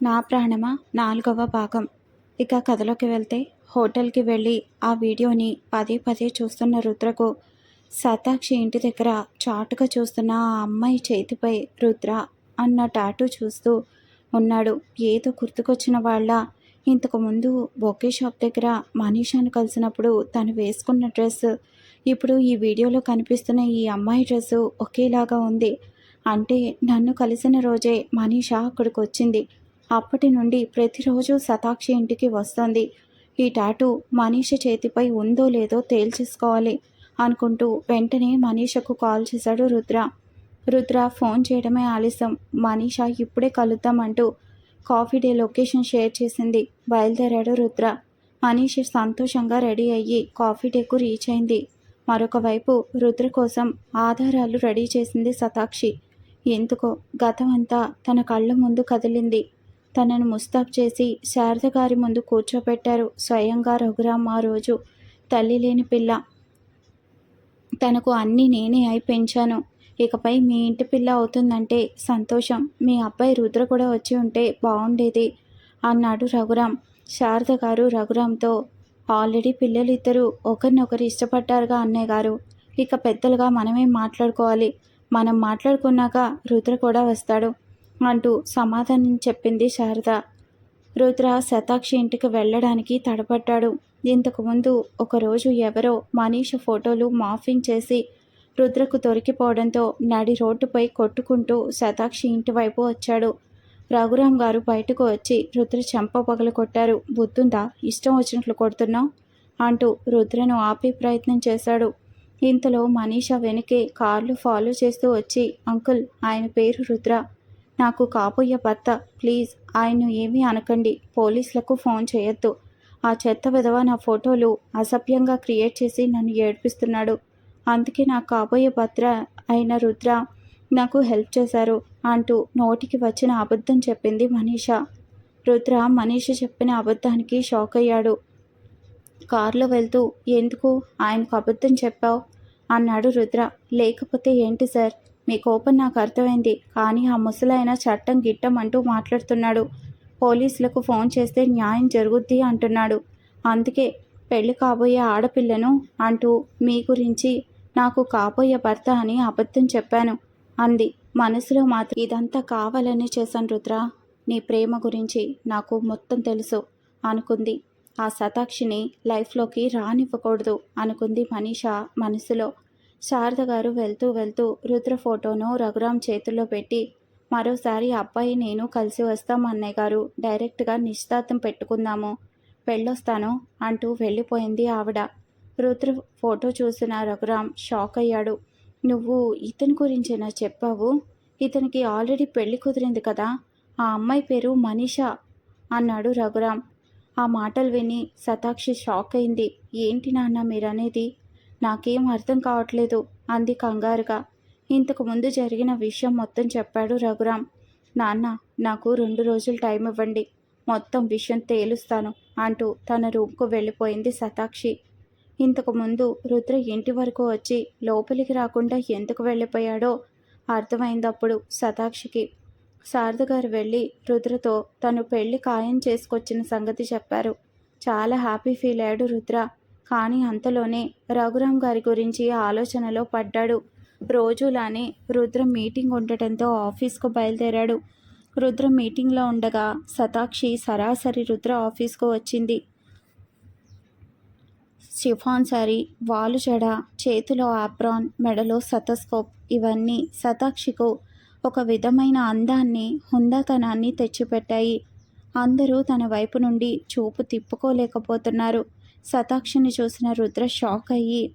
నా ప్రాణమా? నాలుగవ భాగం. ఇక కథలోకి వెళ్తే హోటల్కి వెళ్ళి ఆ వీడియోని పదే పదే చూస్తున్న రుద్రకు సతాక్షి ఇంటి దగ్గర చాటుగా చూస్తున్న ఆ అమ్మాయి చేతిపై రుద్ర అన్న టాటూ చూస్తూ ఉన్నాడు. ఏదో గుర్తుకొచ్చిన వాళ్ళ ఇంతకు ముందు బొకే షాప్ దగ్గర మనీషాను కలిసినప్పుడు తను వేసుకున్న డ్రెస్ ఇప్పుడు ఈ వీడియోలో కనిపిస్తున్న ఈ అమ్మాయి డ్రెస్సు ఒకేలాగా ఉంది. అంటే నన్ను కలిసిన రోజే మనీషా అక్కడికి వచ్చింది అప్పటి నుండి ప్రతిరోజు శతాక్షి ఇంటికి వస్తుంది. ఈ టాటూ మనీష చేతిపై ఉందో లేదో తేల్చేసుకోవాలి అనుకుంటూ వెంటనే మనీషకు కాల్ చేశాడు రుద్ర. రుద్ర ఫోన్ చేయడమే ఆలస్యం. మనీష ఇప్పుడే కలుద్దామంటూ కాఫీ డే లొకేషన్ షేర్ చేసింది. బయలుదేరాడు రుద్ర. మనీష సంతోషంగా రెడీ అయ్యి కాఫీ డేకు రీచ్ అయింది. మరొకవైపు రుద్ర కోసం ఆధారాలు రెడీ చేసింది శతాక్షి. ఎందుకో గతమంతా తన కళ్ళ ముందు కదిలింది. తనను ముస్తాబ్ చేసి శారద గారి ముందు కూర్చోబెట్టారు స్వయంగా రఘురామ్ ఆ రోజు తల్లి లేని పిల్ల. తనకు అన్నీ నేనే అయి పెంచాను. ఇకపై మీ ఇంటి పిల్ల అవుతుందంటే సంతోషం. మీ అబ్బాయి రుద్ర కూడా వచ్చి ఉంటే బాగుండేది అన్నాడు రఘురామ్. శారద గారు రఘురామ్తో ఆల్రెడీ పిల్లలు ఒకరినొకరు ఇష్టపడ్డారుగా అన్నయ్య గారు. ఇక పెద్దలుగా మనమే మాట్లాడుకోవాలి? మనం మాట్లాడుకున్నాక రుద్ర కూడా వస్తాడు. అంటూ సమాధానం చెప్పింది శారద. రుద్ర శతాక్షి ఇంటికి వెళ్ళడానికి తడబడ్డాడు. ఇంతకుముందు ఒకరోజు ఎవరో మనీష ఫోటోలు మాఫింగ్ చేసి రుద్రకు దొరికిపోవడంతో నడి రోడ్డుపై కొట్టుకుంటూ శతాక్షి ఇంటి వైపు వచ్చాడు. రఘురాం గారు బయటకు వచ్చి రుద్ర చెంప పగలు కొట్టారు. బుద్ధుందా? ఇష్టం వచ్చినట్లు కొడుతున్నావు? అంటూ రుద్రను ఆపే ప్రయత్నం చేశాడు. ఇంతలో మనీషా వెనకే కార్లు ఫాలో చేస్తూ వచ్చి అంకుల్ ఆయన పేరు రుద్ర. నాకు కాబోయే భర్త. ప్లీజ్ ఆయన ఏమీ అనకండి. పోలీసులకు ఫోన్ చేయొద్దు. ఆ చెత్త విధవ నా ఫోటోలు అసభ్యంగా క్రియేట్ చేసి నన్ను ఏడిపిస్తున్నాడు. అందుకే నాకు కాబోయే భర్త అయిన రుద్ర నాకు హెల్ప్ చేశారు అంటూ నోటికి వచ్చిన అబద్ధం చెప్పింది మనీషా. రుద్ర మనీష చెప్పిన అబద్ధానికి షాక్ అయ్యాడు. కారులో వెళ్తూ ఎందుకు? ఆయనకు అబద్ధం చెప్పావు? అన్నాడు రుద్ర. లేకపోతే ఏంటి సార్? మీ కోపం నాకు అర్థమైంది. కానీ ఆ ముసలైన చట్టం గిట్టం అంటూ మాట్లాడుతున్నాడు. పోలీసులకు ఫోన్ చేస్తే న్యాయం జరుగుద్ది అంటున్నాడు. అందుకే పెళ్ళి కాబోయే ఆడపిల్లను అంటూ మీ గురించి నాకు కాబోయే భర్త అని అబద్ధం చెప్పాను అంది. మనసులో మాత్రం ఇదంతా కావాలని చేశాను రుద్ర. నీ ప్రేమ గురించి నాకు మొత్తం తెలుసు అనుకుంది. ఆ శతాక్షిని లైఫ్లోకి రానివ్వకూడదు అనుకుంది మనీషా మనసులో. శారద గారు వెళ్తూ వెళ్తూ రుద్ర ఫోటోను రఘురామ్ చేతుల్లో పెట్టి మరోసారి అబ్బాయి నేను కలిసి వస్తాం అన్నయ్య గారు డైరెక్ట్గా నిశ్చితార్థం పెట్టుకుందాము వెళ్ళొస్తాను అంటూ వెళ్ళిపోయింది ఆవిడ. రుద్ర ఫోటో చూసిన రఘురామ్ షాక్ అయ్యాడు. నువ్వు ఇతని గురించేనా చెప్పావు? ఇతనికి ఆల్రెడీ పెళ్ళి కుదిరింది కదా ఆ అమ్మాయి పేరు మనీషా అన్నాడు రఘురామ్. ఆ మాటలు విని శతాక్షి షాక్ అయింది. ఏంటి నాన్న మీరనేది? నాకేం అర్థం కావట్లేదు అంది కంగారుగా. ఇంతకు ముందు జరిగిన విషయం మొత్తం చెప్పాడు రఘురామ్. నాన్న నాకు రెండు రోజులు టైం ఇవ్వండి మొత్తం విషయం తేలుస్తాను అంటూ తన రూమ్కు వెళ్ళిపోయింది సతాక్షి ఇంతకుముందు రుద్ర ఇంటి వరకు వచ్చి లోపలికి రాకుండా ఎందుకు వెళ్ళిపోయాడో అర్థమైందప్పుడు సతాక్షికి శారద గారు వెళ్ళి రుద్రతో తను పెళ్ళి ఖాయం చేసుకొచ్చిన సంగతి చెప్పారు. చాలా హ్యాపీ ఫీల్ అయ్యాడు రుద్ర. కానీ అంతలోనే రఘురామ్ గారి గురించి ఆలోచనలో పడ్డాడు. రోజులానే రుద్ర మీటింగ్ ఉండటంతో ఆఫీస్కు బయలుదేరాడు. రుద్ర మీటింగ్లో ఉండగా శతాక్షి సరాసరి రుద్ర ఆఫీస్కు వచ్చింది. షిఫాన్ సారీ వాలు జడ చేతిలో ఆప్రాన్ మెడలో సతస్కోప్ ఇవన్నీ శతాక్షికు ఒక విధమైన అందాన్ని హుందాతనాన్ని తెచ్చిపెట్టాయి. అందరూ తన వైపు నుండి చూపు తిప్పుకోలేకపోతున్నారు. శతాక్షిని చూసిన రుద్ర షాక్ అయ్యి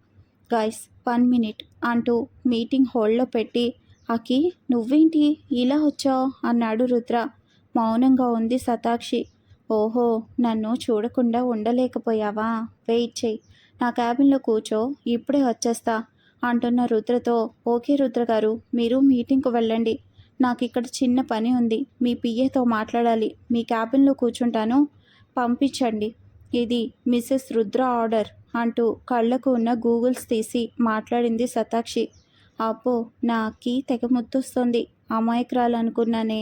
గైస్ వన్ మినిట్ అంటూ మీటింగ్ హోల్డ్లో పెట్టి అకి నువ్వేంటి ఇలా వచ్చావు? అన్నాడు రుద్ర. మౌనంగా ఉంది శతాక్షి. ఓహో నన్ను చూడకుండా ఉండలేకపోయావా? వెయిట్ చెయ్యి. నా క్యాబిన్లో కూర్చో ఇప్పుడే వచ్చేస్తా అంటున్న రుద్రతో ఓకే రుద్ర గారు మీరు మీటింగ్కు వెళ్ళండి. నాకు ఇక్కడ చిన్న పని ఉంది. మీ పిఏతో మాట్లాడాలి. మీ క్యాబిన్లో కూర్చుంటాను. పంపించండి. ఇది మిస్సెస్ రుద్ర ఆర్డర్ అంటూ కళ్ళకు ఉన్న గూగుల్స్ తీసి మాట్లాడింది శతాక్షి అపో నా కీ తెగ ముత్తొస్తుంది అమాయకురాలు అనుకున్నానే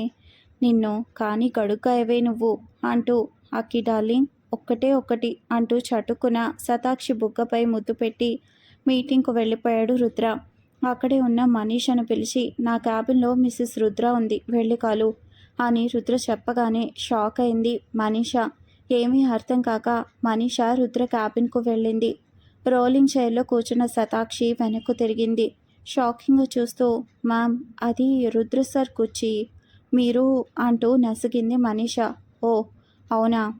నిన్ను కానీ గడుగ్గాయవే నువ్వు అంటూ అక్కి డార్లింగ్ ఒక్కటే ఒక్కటి అంటూ చటుకున శతాక్షి బుగ్గపై ముద్దు పెట్టి మీటింగ్కు వెళ్ళిపోయాడు రుద్ర. అక్కడే ఉన్న మనీషను పిలిచి నా క్యాబిన్లో మిస్సెస్ రుద్ర ఉంది వెళ్ళి కాలు అని రుద్ర చెప్పగానే షాక్ అయింది మనీషా. ఏమీ అర్థం కాక మనీష రుద్ర క్యాబిన్కు వెళ్ళింది. రోలింగ్ చైర్లో కూర్చున్న శతాక్షి వెనక్కు తిరిగింది. షాకింగ్ చూస్తూ మ్యామ్ అది రుద్ర సార్ కుర్చీ. మీరు అంటూ నసిగింది మనీష. ఓ అవునా?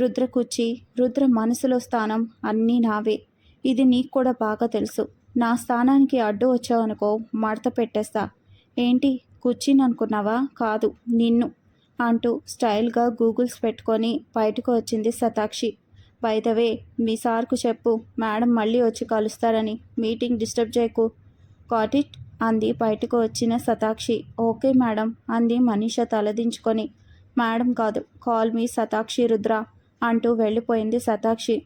రుద్ర కుర్చీ రుద్ర మనసులో స్థానం అన్నీ నావే. ఇది నీకు కూడా బాగా తెలుసు. నా స్థానానికి అడ్డు వచ్చావనుకో మడత పెట్టేస్తా. ఏంటి కుర్చీని అనుకున్నావా కాదు నిన్ను. అంటూ స్టైల్గా గూగుల్స్ పెట్టుకొని బయటకు వచ్చింది శతాక్షి. బైదవే మీ సార్కు చెప్పు మేడం మళ్ళీ వచ్చి కలుస్తారని మీటింగ్ డిస్టర్బ్ చేయకు. కాట్ ఇట్ అంది బయటకు వచ్చిన శతాక్షి. ఓకే మేడం అంది మనీష తలదించుకొని. మేడం కాదు కాల్ మీ శతాక్షి రుద్ర అంటూ వెళ్ళిపోయింది శతాక్షి.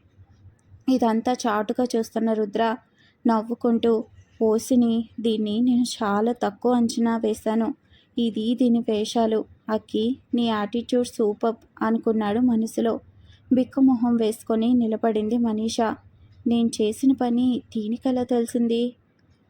ఇదంతా చాటుగా చూస్తున్న రుద్ర నవ్వుకుంటూ ఓసిని దీన్ని నేను చాలా తక్కువ అంచనా వేశాను. ఇది దీని వేషాలు. అక్కి నీ యాటిట్యూడ్ సూపర్ అనుకున్నాడు మనసులో. బిక్కుమొహం వేసుకొని నిలబడింది మనీషా. నేను చేసిన పని దీనికలా తెలిసింది?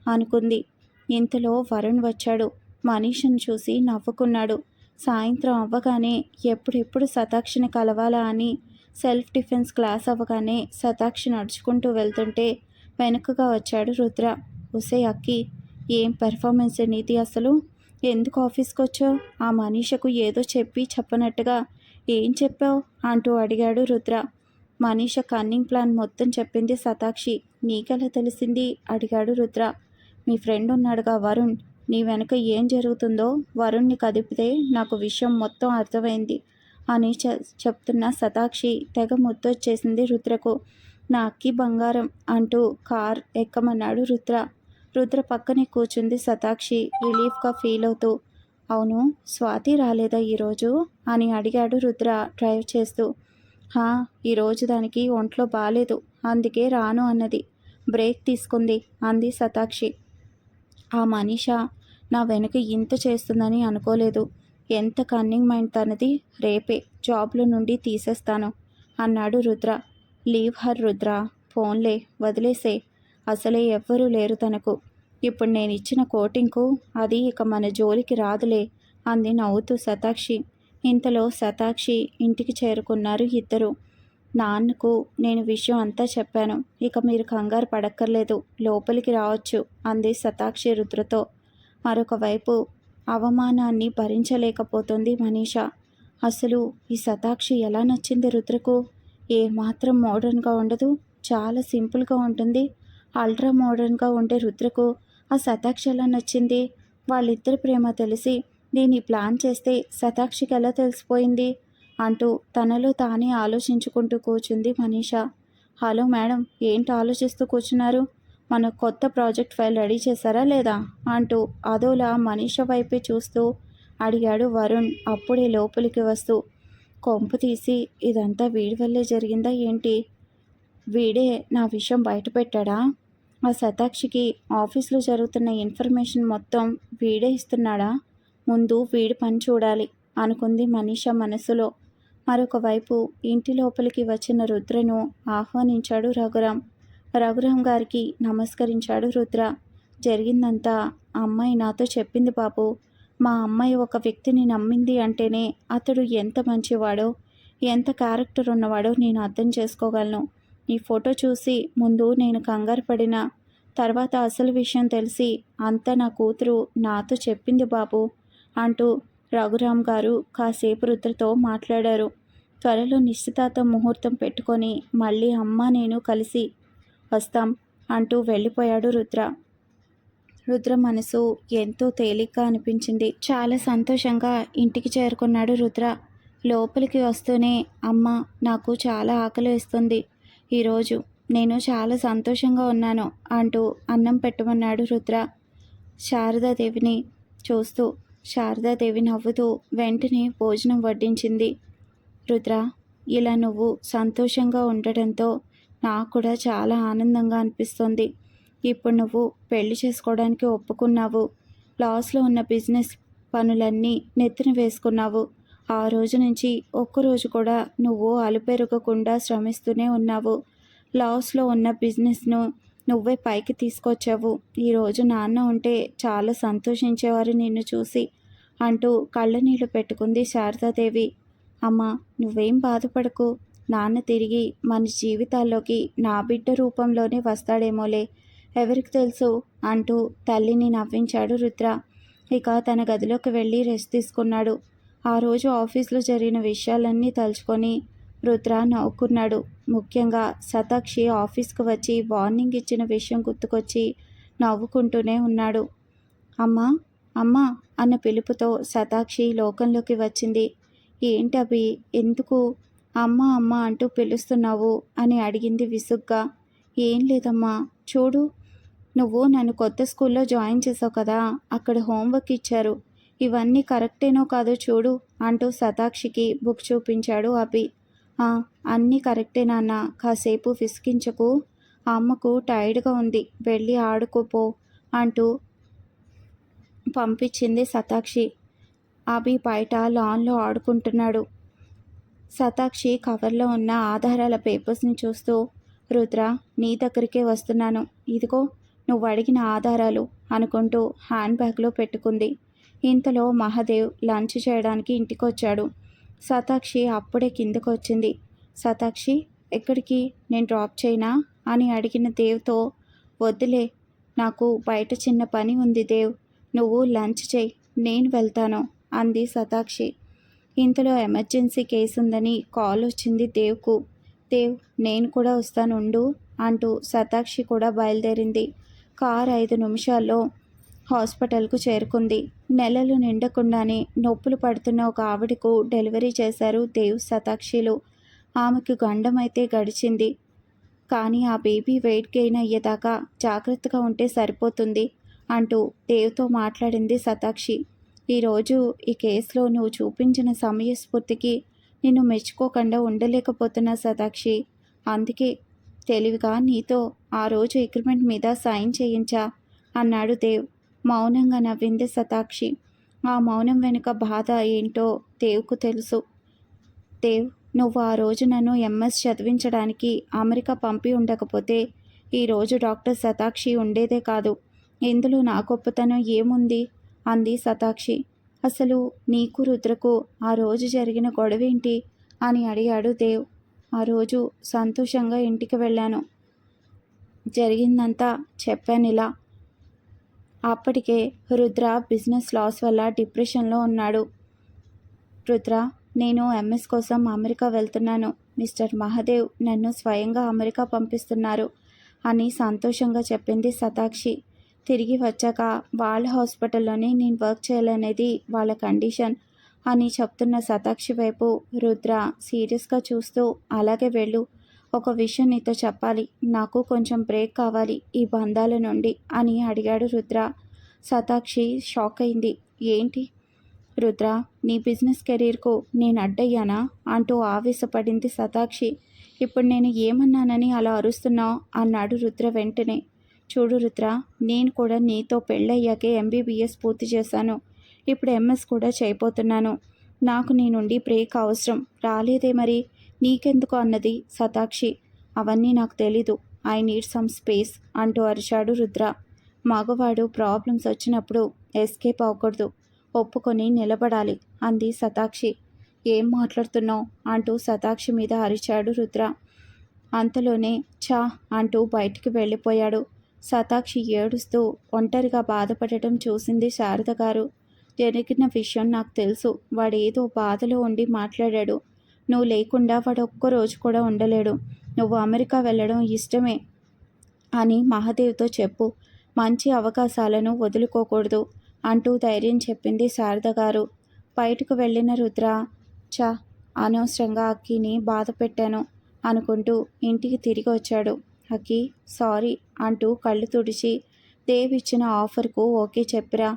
అనుకుంది. ఇంతలో వరుణ్ వచ్చాడు. మనీషను చూసి నవ్వుకున్నాడు. సాయంత్రం అవ్వగానే ఎప్పుడెప్పుడు సతాక్షిని కలవాలా అని సెల్ఫ్ డిఫెన్స్ క్లాస్ అవ్వగానే సతాక్షి నడుచుకుంటూ వెళ్తుంటే వెనుకగా వచ్చాడు రుద్ర. ఉసే అక్కి ఏం పెర్ఫార్మెన్స్ నీది అసలు? ఎందుకు ఆఫీస్కి వచ్చావు? ఆ మనీషకు ఏదో చెప్పి చెప్పనట్టుగా ఏం చెప్పావు? అంటూ అడిగాడు రుద్ర. మనీష కన్నింగ్ ప్లాన్ మొత్తం చెప్పింది సతాక్షి. నీకెలా తెలిసింది? అడిగాడు రుద్ర. మీ ఫ్రెండ్ ఉన్నాడుగా వరుణ్. నీ వెనక ఏం జరుగుతుందో వరుణ్ని కదిపితే నాకు విషయం మొత్తం అర్థమైంది అని చె చెప్తున్న సతాక్షి తెగ ముద్దొచ్చేసింది రుద్రకు. నా అక్కి బంగారం అంటూ కార్ ఎక్కమన్నాడు రుద్ర. రుద్ర పక్కనే కూర్చుంది శతాక్షి రిలీఫ్గా ఫీల్ అవుతూ. అవును స్వాతి రాలేదా ఈరోజు? అని అడిగాడు రుద్ర డ్రైవ్ చేస్తూ. హా ఈరోజు దానికి ఒంట్లో బాగాలేదు అందుకే రాను అన్నది. బ్రేక్ తీసుకుంది అంది శతాక్షి ఆ మనిష నా వెనుక ఇంత చేస్తుందని అనుకోలేదు. ఎంత కన్నింగ్ మైండ్ తనది? రేపే జాబ్లో నుండి తీసేస్తాను అన్నాడు రుద్ర. లీవ్ హర్ రుద్ర ఫోన్లే వదిలేసే అసలే ఎవ్వరూ లేరు తనకు. ఇప్పుడు నేను ఇచ్చిన కోటింగ్కు అది ఇక మన జోలికి రాదులే అంది నవ్వుతూ శతాక్షి. ఇంతలో శతాక్షి ఇంటికి చేరుకున్నారు ఇద్దరు. నాన్నకు నేను విషయం అంతా చెప్పాను. ఇక మీరు కంగారు పడక్కర్లేదు. లోపలికి రావచ్చు అంది శతాక్షి రుద్రతో. మరొకవైపు అవమానాన్ని భరించలేకపోతుంది మనీష. అసలు ఈ శతాక్షి ఎలా నచ్చింది రుద్రకు? ఏ మాత్రం మోడర్న్గా ఉండదు చాలా సింపుల్గా ఉంటుంది. అల్ట్రా మోడర్న్గా ఉండే రుద్రకు ఆ శతాక్షి ఎలా నచ్చింది. వాళ్ళిద్దరి ప్రేమ తెలిసి దీన్ని ప్లాన్ చేస్తే శతాక్షికి ఎలా తెలిసిపోయింది? అంటూ తనలో తానే ఆలోచించుకుంటూ కూర్చుంది మనీష. హలో మేడం ఏంటి ఆలోచిస్తూ కూర్చున్నారు? మన కొత్త ప్రాజెక్ట్ ఫైల్ రెడీ చేశారా లేదా? అంటూ అదోలా మనీష వైపే చూస్తూ అడిగాడు వరుణ్ అప్పుడే లోపలికి వస్తూ. కొంపు తీసి ఇదంతా వీడి వల్లే జరిగిందా ఏంటి? వీడే నా విషయం బయటపెట్టాడా? ఆ శతాక్షికి ఆఫీస్లో జరుగుతున్న ఇన్ఫర్మేషన్ మొత్తం వీడే ఇస్తున్నాడా? ముందు వీడి పని చూడాలి అనుకుంది మనీష మనసులో. మరొకవైపు ఇంటి లోపలికి వచ్చిన రుద్రను ఆహ్వానించాడు రఘురాం రఘురాం గారికి నమస్కరించాడు రుద్ర. జరిగిందంతా అమ్మాయి నాతో చెప్పింది బాబు. మా అమ్మాయి ఒక వ్యక్తిని నమ్మింది అంటేనే అతడు ఎంత మంచివాడో ఎంత క్యారెక్టర్ ఉన్నవాడో నేను అర్థం చేసుకోగలను. ఈ ఫోటో చూసి ముందు నేను కంగారు పడిన తర్వాత అసలు విషయం తెలిసి అంతా నా కూతురు నాతో చెప్పింది బాబు అంటూ రఘురామ్ గారు కాసేపు రుద్రతో మాట్లాడారు. త్వరలో నిశ్చితార్థం ముహూర్తం పెట్టుకొని మళ్ళీ అమ్మ నేను కలిసి వస్తాం అంటూ వెళ్ళిపోయాడు రుద్ర. రుద్ర మనసు ఎంతో తేలిగ్గా అనిపించింది. చాలా సంతోషంగా ఇంటికి చేరుకున్నాడు రుద్ర. లోపలికి వస్తూనే అమ్మ నాకు చాలా ఆకలి వేస్తుంది ఈరోజు నేను చాలా సంతోషంగా ఉన్నాను అంటూ అన్నం పెట్టమన్నాడు రుద్ర. శారదాదేవిని చూస్తూ శారదాదేవి నవ్వుతూ వెంటనే భోజనం వడ్డించింది. రుద్ర ఇలా నువ్వు సంతోషంగా ఉండటంతో నాకు కూడా చాలా ఆనందంగా అనిపిస్తుంది. ఇప్పుడు నువ్వు పెళ్ళి చేసుకోవడానికి ఒప్పుకున్నావు. లాస్లో ఉన్న బిజినెస్ పనులన్నీ నెత్తిన వేసుకున్నావు. ఆ రోజు నుంచి ఒక్కరోజు కూడా నువ్వు అలుపెరగకుండా శ్రమిస్తూనే ఉన్నావు. లాస్లో ఉన్న బిజినెస్ను నువ్వే పైకి తీసుకొచ్చావు. ఈరోజు నాన్న ఉంటే చాలా సంతోషించేవారు నిన్ను చూసి అంటూ కళ్ళనీళ్ళు పెట్టుకుంది శారదాదేవి. అమ్మ నువ్వేం బాధపడకు. నాన్న తిరిగి మన జీవితాల్లోకి నా బిడ్డ రూపంలోనే వస్తాడేమోలే. ఎవరికి తెలుసు అంటూ తల్లిని నవ్వించాడు రుద్ర. ఇక తన గదిలోకి వెళ్ళి రెస్ట్ తీసుకున్నాడు. ఆ రోజు ఆఫీస్లో జరిగిన విషయాలన్నీ తలుచుకొని రుద్ర నవ్వుకున్నాడు. ముఖ్యంగా శతాక్షి ఆఫీస్కు వచ్చి వార్నింగ్ ఇచ్చిన విషయం గుర్తుకొచ్చి నవ్వుకుంటూనే ఉన్నాడు. అమ్మా అమ్మా అన్న పిలుపుతో శతాక్షి లోకంలోకి వచ్చింది. ఏంటవి ఎందుకు అమ్మ అమ్మ అంటూ పిలుస్తున్నావు అని అడిగింది విసుగ్గా. ఏం లేదమ్మా చూడు నువ్వు నన్ను కొత్త స్కూల్లో జాయిన్ చేసావు కదా అక్కడ హోంవర్క్ ఇచ్చారు. ఇవన్నీ కరెక్టేనో కాదో చూడు అంటూ శతాక్షికి బుక్ చూపించాడు అభి. అన్నీ కరెక్టే నాన్న కాసేపు విసిగించకు. అమ్మకు టైర్డ్గా ఉంది వెళ్ళి ఆడుకోపో అంటూ పంపించింది శతాక్షి అభి బయట లాన్లో ఆడుకుంటున్నాడు. శతాక్షి కవర్లో ఉన్న ఆధారాల పేపర్స్ని చూస్తూ రుద్ర నీ దగ్గరికే వస్తున్నాను. ఇదిగో నువ్వు అడిగిన ఆధారాలు అనుకుంటూ హ్యాండ్ బ్యాగ్లో పెట్టుకుంది. ఇంతలో మహాదేవ్ లంచ్ చేయడానికి ఇంటికొచ్చాడు. సతాక్షి అప్పుడే కిందకు వచ్చింది సతాక్షి ఎక్కడికి? నేను డ్రాప్ చేయనా? అని అడిగిన దేవ్తో వద్దులే నాకు బయట చిన్న పని ఉంది దేవ్. నువ్వు లంచ్ చేయి నేను వెళ్తాను అంది సతాక్షి. ఇంతలో ఎమర్జెన్సీ కేసు ఉందని కాల్ వచ్చింది దేవ్కు. దేవ్ నేను కూడా వస్తాను ఉండు అంటూ సతాక్షి కూడా బయలుదేరింది. కార్ ఐదు నిమిషాల్లో హాస్పిటల్కు చేరుకుంది. నెలలు నిండకుండానే నొప్పులు పడుతున్న ఒక ఆవిడకు డెలివరీ చేశారు దేవ్ శతాక్షిలు ఆమెకు గండమైతే గడిచింది. కానీ ఆ బేబీ వెయిట్ గెయిన్ అయ్యేదాకా జాగ్రత్తగా ఉంటే సరిపోతుంది అంటూ దేవ్తో మాట్లాడింది శతాక్షి ఈరోజు ఈ కేసులో నువ్వు చూపించిన సమయస్ఫూర్తికి నిన్ను మెచ్చుకోకుండా ఉండలేకపోతున్నా శతాక్షి అందుకే తెలివిగా నీతో ఆ రోజు అగ్రిమెంట్ మీద సైన్ చేయించా అన్నాడు దేవ్. మౌనంగా నవ్వింది శతాక్షి. ఆ మౌనం వెనుక బాధ ఏంటో దేవ్కు తెలుసు. దేవ్ నువ్వు ఆ రోజు నన్ను ఎంఎస్ చదివించడానికి అమెరికా పంపి ఉండకపోతే ఈరోజు డాక్టర్ శతాక్షి ఉండేదే కాదు. ఇందులో నా గొప్పతనం ఏముంది? అంది శతాక్షి. అసలు నీకు రుద్రకు ఆ రోజు జరిగిన గొడవేంటి? అని అడిగాడు దేవ్. ఆ రోజు సంతోషంగా ఇంటికి వెళ్ళాను. జరిగిందంతా చెప్పాను ఇలా. అప్పటికే రుద్ర బిజినెస్ లాస్ వల్ల డిప్రెషన్లో ఉన్నాడు. రుద్ర నేను ఎంఎస్ కోసం అమెరికా వెళ్తున్నాను. మిస్టర్ మహాదేవ్ నన్ను స్వయంగా అమెరికా పంపిస్తున్నారు అని సంతోషంగా చెప్పింది సతాక్షి. తిరిగి వచ్చాక వాళ్ళ హాస్పిటల్లోనే నేను వర్క్ చేయాలనేది వాళ్ళ కండిషన్ అని చెప్తున్న సతాక్షి వైపు రుద్ర సీరియస్గా చూస్తూ అలాగే వెళ్ళు ఒక విషయం నీతో చెప్పాలి. నాకు కొంచెం బ్రేక్ కావాలి ఈ బంధాల నుండి అని అడిగాడు రుద్ర. శతాక్షి షాక్ అయింది. ఏంటి? రుద్ర నీ బిజినెస్ కెరీర్కు నేను అడ్డయ్యానా? అంటూ ఆవేశపడింది శతాక్షి ఇప్పుడు నేను ఏమన్నానని అలా అరుస్తున్నావు? అన్నాడు రుద్ర వెంటనే. చూడు రుద్ర నేను కూడా నీతో పెళ్ళయ్యాకే ఎంబీబీఎస్ పూర్తి చేశాను. ఇప్పుడు ఎంఎస్ కూడా చేయబోతున్నాను. నాకు నీ నుండి బ్రేక్ అవసరం. రాలేదే మరి? నీకెందుకు అన్నది సతాక్షి. అవన్నీ నాకు తెలీదు. ఐ నీడ్ సమ్ స్పేస్ అంటూ అరిచాడు రుద్ర. మగవాడు ప్రాబ్లమ్స్ వచ్చినప్పుడు ఎస్కేప్ అవ్వకూడదు. ఒప్పుకొని నిలబడాలి అంది సతాక్షి. ఏం మాట్లాడుతున్నావు? అంటూ సతాక్షి మీద అరిచాడు రుద్ర. అంతలోనే చా అంటూ బయటికి వెళ్ళిపోయాడు. సతాక్షి ఏడుస్తూ ఒంటరిగా బాధపడటం చూసింది శారద గారు. జరిగిన విషయం నాకు తెలుసు. వాడేదో బాధలో ఉండి మాట్లాడాడు. నువ్వు లేకుండా వాడు ఒక్క రోజు కూడా ఉండలేడు. నువ్వు అమెరికా వెళ్ళడం ఇష్టమే అని మహాదేవ్తో చెప్పు. మంచి అవకాశాలను వదులుకోకూడదు అంటూ ధైర్యం చెప్పింది శారద గారు. బయటకు వెళ్ళిన రుద్ర చా అనవసరంగా అక్కిని బాధ పెట్టాను అనుకుంటూ ఇంటికి తిరిగి వచ్చాడు. అక్కి సారీ అంటూ కళ్ళు తుడిచి దేవ్ ఇచ్చిన ఆఫర్కు ఓకే చెప్పిరా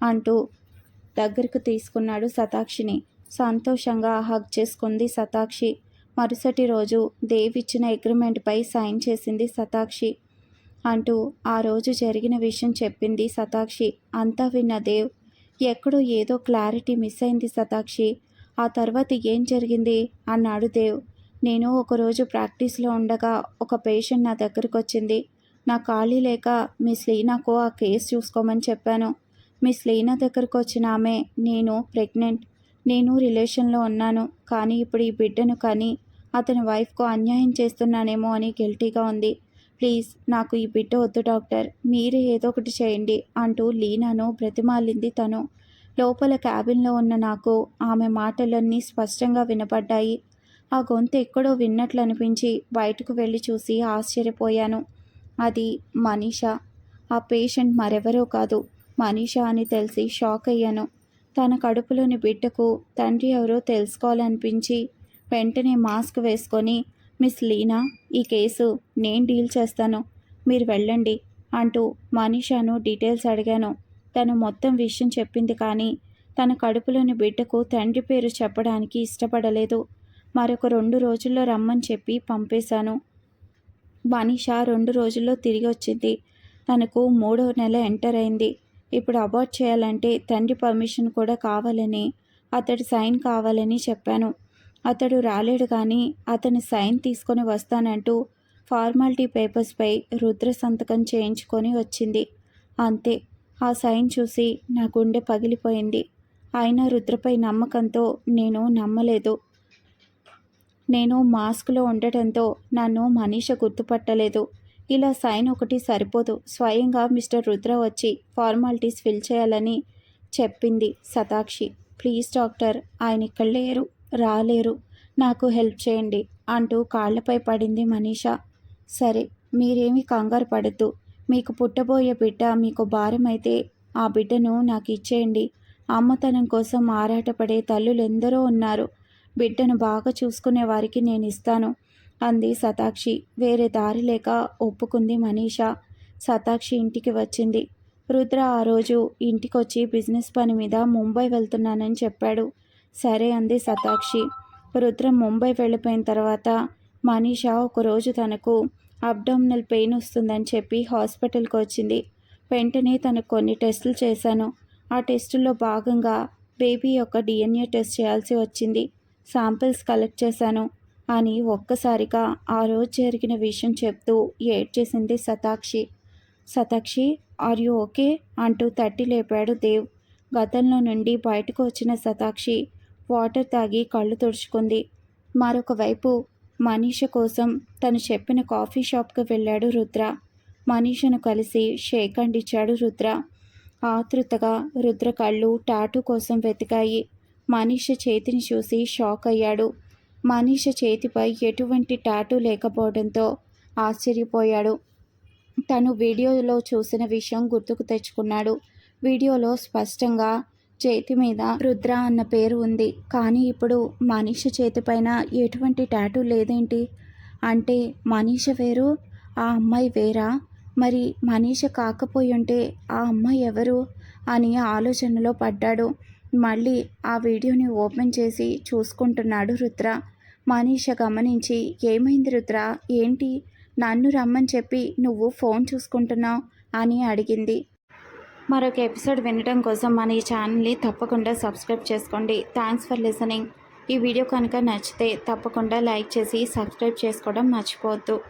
అంటూ దగ్గరకు తీసుకున్నాడు శతాక్షిని. సంతోషంగా హగ్ చేసుకుంది శతాక్షి మరుసటి రోజు దేవ్ ఇచ్చిన అగ్రిమెంట్పై సైన్ చేసింది శతాక్షి అంటూ ఆ రోజు జరిగిన విషయం చెప్పింది శతాక్షి అంతా విన్న దేవ్ ఎక్కడో ఏదో క్లారిటీ మిస్ అయింది శతాక్షి ఆ తర్వాత ఏం జరిగింది? అన్నాడు దేవ్. నేను ఒకరోజు ప్రాక్టీస్లో ఉండగా ఒక పేషెంట్ నా దగ్గరకు వచ్చింది నా ఖాళీ లేక మిస్ లీనాకు ఆ కేసు చూసుకోమని చెప్పాను. మిస్ లీనా దగ్గరకు వచ్చిన ఆమె నేను ప్రెగ్నెంట్. నేను రిలేషన్లో ఉన్నాను. కానీ ఇప్పుడు ఈ బిడ్డను కానీ అతని వైఫ్కు అన్యాయం చేస్తున్నానేమో అని గిల్టీగా ఉంది. ప్లీజ్ నాకు ఈ బిడ్డ వద్దు డాక్టర్. మీరే ఏదో ఒకటి చేయండి అంటూ లీనాను బ్రతిమాలింది తను. లోపల క్యాబిన్లో ఉన్న నాకు ఆమె మాటలన్నీ స్పష్టంగా వినపడ్డాయి. ఆ గొంతు ఎక్కడో విన్నట్లు అనిపించి బయటకు వెళ్ళి చూసి ఆశ్చర్యపోయాను. అది మనీషా. ఆ పేషెంట్ మరెవరో కాదు. మనీషా అని తెలిసి షాక్ అయ్యాను. తన కడుపులోని బిడ్డకు తండ్రి ఎవరో తెలుసుకోవాలనిపించి వెంటనే మాస్క్ వేసుకొని మిస్ లీనా ఈ కేసు నేను డీల్ చేస్తాను. మీరు వెళ్ళండి అంటూ మనీషాను డీటెయిల్స్ అడిగాను. తను మొత్తం విషయం చెప్పింది కానీ తన కడుపులోని బిడ్డకు తండ్రి పేరు చెప్పడానికి ఇష్టపడలేదు. మరొక రెండు రోజుల్లో రమ్మని చెప్పి పంపేశాను. మనీషా రెండు రోజుల్లో తిరిగి వచ్చింది. తనకు మూడో నెల ఎంటర్ అయింది. ఇప్పుడు అబార్ట్ చేయాలంటే తండ్రి పర్మిషన్ కూడా కావాలని అతడి సైన్ కావాలని చెప్పాను. అతడు రాలేడు కానీ అతని సైన్ తీసుకొని వస్తానంటూ ఫార్మాలిటీ పేపర్స్పై రుద్ర సంతకం చేయించుకొని వచ్చింది. అంతే ఆ సైన్ చూసి నా గుండె పగిలిపోయింది. అయినా రుద్రపై నమ్మకంతో నేను నమ్మలేదు. నేను మాస్క్లో ఉండటంతో నన్ను మనీష గుర్తుపట్టలేదు. ఇలా సైన్ ఒకటి సరిపోదు. స్వయంగా మిస్టర్ రుద్ర వచ్చి ఫార్మాలిటీస్ ఫిల్ చేయాలని చెప్పింది సతాక్షి. ప్లీజ్ డాక్టర్ ఆయన ఇక్కడ లేరు రాలేరు. నాకు హెల్ప్ చేయండి అంటూ కాళ్ళపై పడింది మనీషా. సరే మీరేమీ కంగారు పడద్దు. మీకు పుట్టబోయే బిడ్డ మీకు భారమైతే ఆ బిడ్డను నాకు ఇచ్చేయండి. అమ్మతనం కోసం ఆరాటపడే తల్లులు ఎందరో ఉన్నారు. బిడ్డను బాగా చూసుకునే వారికి నేను ఇస్తాను. అంది శతాక్షి వేరే దారి లేక ఒప్పుకుంది మనీషా. శతాక్షి ఇంటికి వచ్చింది. రుద్ర ఆ రోజు ఇంటికొచ్చి బిజినెస్ పని మీద ముంబై వెళ్తున్నానని చెప్పాడు. సరే అంది శతాక్షి రుద్ర ముంబై వెళ్ళిపోయిన తర్వాత మనీషా ఒకరోజు తనకు అబ్డామినల్ పెయిన్ వస్తుందని చెప్పి హాస్పిటల్కి వచ్చింది. వెంటనే తనకు కొన్ని టెస్టులు చేశాను. ఆ టెస్టుల్లో భాగంగా బేబీ యొక్క డిఎన్ఏ టెస్ట్ చేయాల్సి వచ్చింది. శాంపిల్స్ కలెక్ట్ చేశాను. అని ఒక్కసారిగా ఆ రోజు జరిగిన విషయం చెప్తూ ఏడ్చేసింది Shatakshi Shatakshi are you okay? అంటూ తట్టి లేపాడు దేవ్. గతంలో నుండి బయటకు వచ్చిన శతాక్షి వాటర్ తాగి కళ్ళు తుడుచుకుంది. మరొక వైపు మనీష కోసం తను చెప్పిన కాఫీ షాప్కి వెళ్ళాడు రుద్ర. మనీషను కలిసి షేక్ అండ్ ఇచ్చాడు రుద్ర. ఆతృతగా రుద్ర కళ్ళు టాటూ కోసం వెతికాయి. మనీష చేతిని చూసి షాక్ అయ్యాడు. మనీష చేతిపై ఎటువంటి టాటూ లేకపోవడంతో ఆశ్చర్యపోయాడు. తను వీడియోలో చూసిన విషయం గుర్తుకు తెచ్చుకున్నాడు. వీడియోలో స్పష్టంగా చేతి మీద రుద్ర అన్న పేరు ఉంది. కానీ ఇప్పుడు మనీష చేతిపైన ఎటువంటి టాటూ లేదేంటి? అంటే మనీష వేరు ఆ అమ్మాయి వేరా? మరి మనీష కాకపోయి ఉంటే ఆ అమ్మాయి ఎవరు అని ఆలోచనలో పడ్డాడు. మళ్ళీ ఆ వీడియోని ఓపెన్ చేసి చూసుకుంటున్నాడు రుద్ర. మనీష గమనించి ఏమైంది రుద్ర? ఏంటి? నన్ను రమ్మని చెప్పి నువ్వు ఫోన్ చూసుకుంటున్నావు? అని అడిగింది. మరొక ఎపిసోడ్ వినడం కోసం మన ఈ ఛానల్ని తప్పకుండా సబ్స్క్రైబ్ చేసుకోండి. Thanks for listening. ఈ వీడియో కనుక నచ్చితే తప్పకుండా లైక్ చేసి సబ్స్క్రైబ్ చేసుకోవడం మర్చిపోవద్దు.